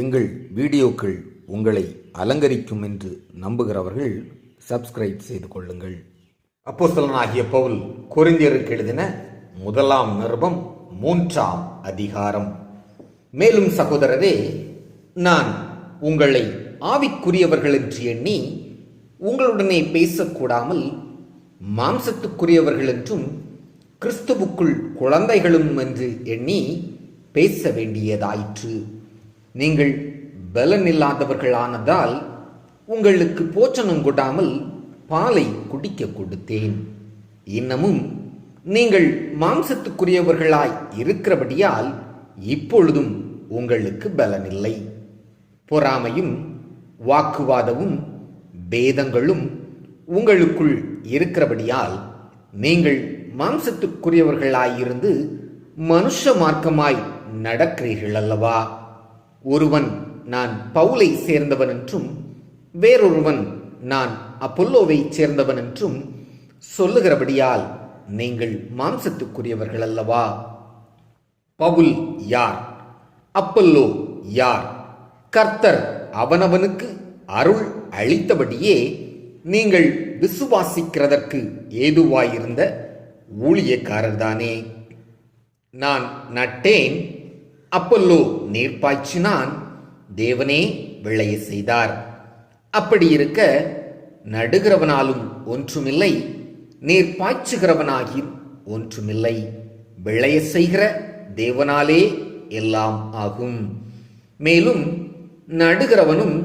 எங்கள் வீடியோக்கள் உங்களை அலங்கரிக்கும் என்று நம்புகிறவர்கள் சப்ஸ்கிரைப் செய்து கொள்ளுங்கள். அப்போஸ்தலனாகிய பவுல் கொரிந்தியருக்கு எழுதின முதலாம் நிருபம் மூன்றாம் அதிகாரம். மேலும் சகோதரரே நான் உங்களை ஆவிக்குரியவர்கள் என்று எண்ணி உங்களுடனே பேசக்கூடாமல் மாம்சத்துக்குரியவர்கள் என்றும் கிறிஸ்துவுக்குள் குழந்தைகளும் என்று எண்ணி பேச வேண்டியதாயிற்று. நீங்கள் பலனில்லாதவர்களானதால் உங்களுக்கு போச்சனம் கொடாமல் பாலை குடிக்க கொடுத்தேன். இன்னமும் நீங்கள் மாம்சத்துக்குரியவர்களாய் இருக்கிறபடியால் இப்பொழுதும் உங்களுக்கு பலனில்லை. பொறாமையும் வாக்குவாதமும் பேதங்களும் உங்களுக்குள் இருக்கிறபடியால் நீங்கள் மாம்சத்துக்குரியவர்களாயிருந்து மனுஷ மார்க்கமாய் நடக்கிறீர்கள் அல்லவா ஒருவன் நான் பவுலை சேர்ந்தவன் என்றும் வேறொருவன் நான் அப்பொல்லோவை சேர்ந்தவன் என்றும் சொல்லுகிறபடியால் நீங்கள் மாம்சத்துக்குரியவர்கள் அல்லவா? பவுல் யார்? அப்பல்லோ யார்? கர்த்தர் அவனவனுக்கு அருள் அளித்தபடியே நீங்கள் விசுவாசிக்கிறதற்கு ஏதுவாயிருந்த ஊழியக்காரர்தானே? நான் நட்டேன் அப்பல்லோ நீர் பாய்ச்சினான் தேவனே விளைய செய்தார். அப்படி இருக்க நடுகிறவனாலும் ஒன்றுமில்லை நீர் பாய்ச்சுகிறவனாகி ஒன்றுமில்லை. விளைய செய்கிற தேவனாலே எல்லாம் ஆகும். மேலும் நடுகிறவனும்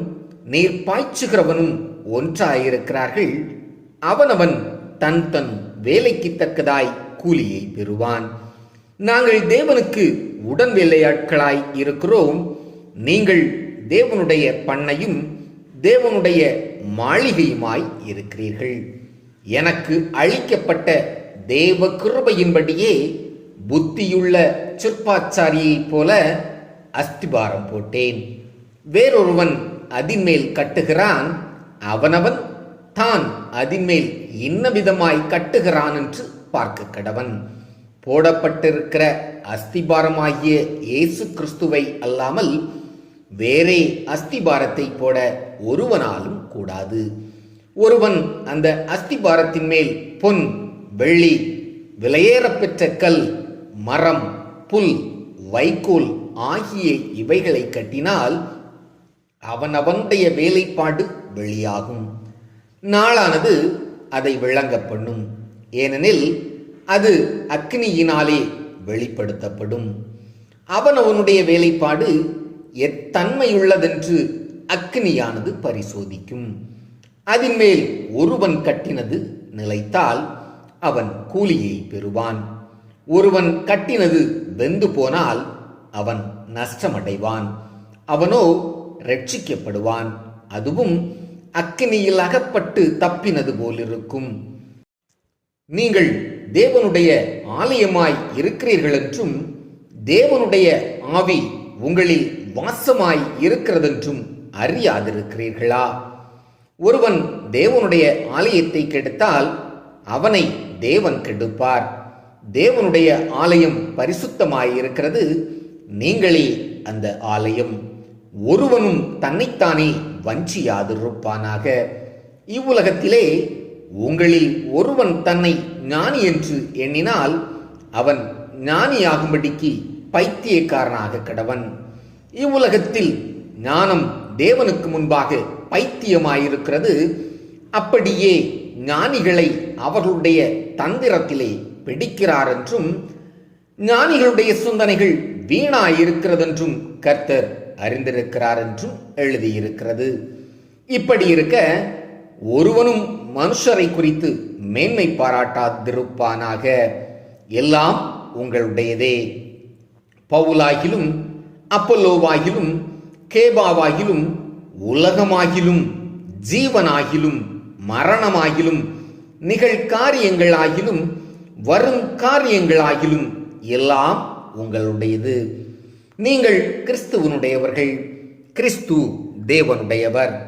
நீர் பாய்ச்சுகிறவனும் ஒன்றாயிருக்கிறார்கள் அவனவன் தன் தன் வேலைக்கு தக்கதாய் கூலியை பெறுவான். நாங்கள் தேவனுக்கு உடன் வேலையாட்களாய் இருக்கிறோம். நீங்கள் தேவனுடைய பண்ணையும் தேவனுடைய மாளிகையுமாய் இருக்கிறீர்கள். எனக்கு அளிக்கப்பட்ட தேவ கிருபையின்படியே புத்தியுள்ள சிற்பாச்சாரியைப் போல அஸ்திபாரம் போட்டேன். வேறொருவன் அதின்மேல் கட்டுகிறான். அவனவன் தான் அதின்மேல் இன்ன விதமாய் கட்டுகிறான் என்று பார்க்க கடவன். போடப்பட்டிருக்கிற அஸ்திபாரமாகிய இயேசு கிறிஸ்துவை அல்லாமல் வேறே அஸ்திபாரத்தை போட ஒருவனாலும் கூடாது. ஒருவன் அந்த அஸ்திபாரத்தின் மேல் பொன் வெள்ளி விலையேறப்பெற்ற கல் மரம் புல் வைக்கோல் ஆகிய இவைகளை கட்டினால் அவனவனுடைய வேலைப்பாடு வெளியாகும். நாளானது அதை விளங்க பண்ணும் ஏனெனில் அது அக்னியினாலே வெளிப்படுத்தப்படும். அவன் அவனுடைய வேலைப்பாடு எத்தன்மையுள்ளதென்று அக்னியானது பரிசோதிக்கும். அதின் மேல் ஒருவன் கட்டினது நிலைத்தால் அவன் கூலியை பெறுவான். ஒருவன் கட்டினது வெந்து போனால் அவன் நஷ்டமடைவான். அவனோ ரட்சிக்கப்படுவான் அதுவும் அக்கினியில் அகப்பட்டு தப்பினது போலிருக்கும். நீங்கள் தேவனுடைய ஆலயமாய் இருக்கிறீர்கள் என்றும் தேவனுடைய ஆவி உங்களில் வாசமாய் இருக்கிறதென்றும் அறியாதிருக்கிறீர்களா? ஒருவன் தேவனுடைய ஆலயத்தை கெடுத்தால் அவனை தேவன் கெடுப்பார். தேவனுடைய ஆலயம் பரிசுத்தமாய் இருக்கிறது நீங்களே அந்த ஆலயம். ஒருவனும் தன்னைத்தானே வஞ்சியாதிருப்பானாக. இவ்வுலகத்திலே உங்களில் ஒருவன் தன்னை ஞானி என்று எண்ணினால் அவன் ஞானியாகும்படிக்கு பைத்தியக்காரனாக கடவன். இவ்வுலகத்தில் ஞானம் தேவனுக்கு முன்பாக பைத்தியமாயிருக்கிறது. அப்படியே ஞானிகளை அவர்களுடைய தந்திரத்திலே பிடிக்கிறார் என்றும் ஞானிகளுடைய சிந்தனைகள் வீணாயிருக்கிறதென்றும் கர்த்தர் அறிந்திருக்கிறார் என்றும் எழுதியிருக்கிறது. இப்படி இருக்க ஒருவனும் மனுஷரை குறித்து மேன்மை பாராட்டாதிருப்பானாக. எல்லாம் உங்களுடையதே. பவுலாகிலும் அப்பல்லோவாகிலும் கேபாவாகிலும் உலகமாகிலும் ஜீவனாகிலும் மரணமாகிலும் நிகழ்காரியங்களாகிலும் வரும் காரியங்களாகிலும் எல்லாம் உங்களுடையது. நீங்கள் கிறிஸ்துவனுடையவர்கள் கிறிஸ்து தேவனுடையவர்.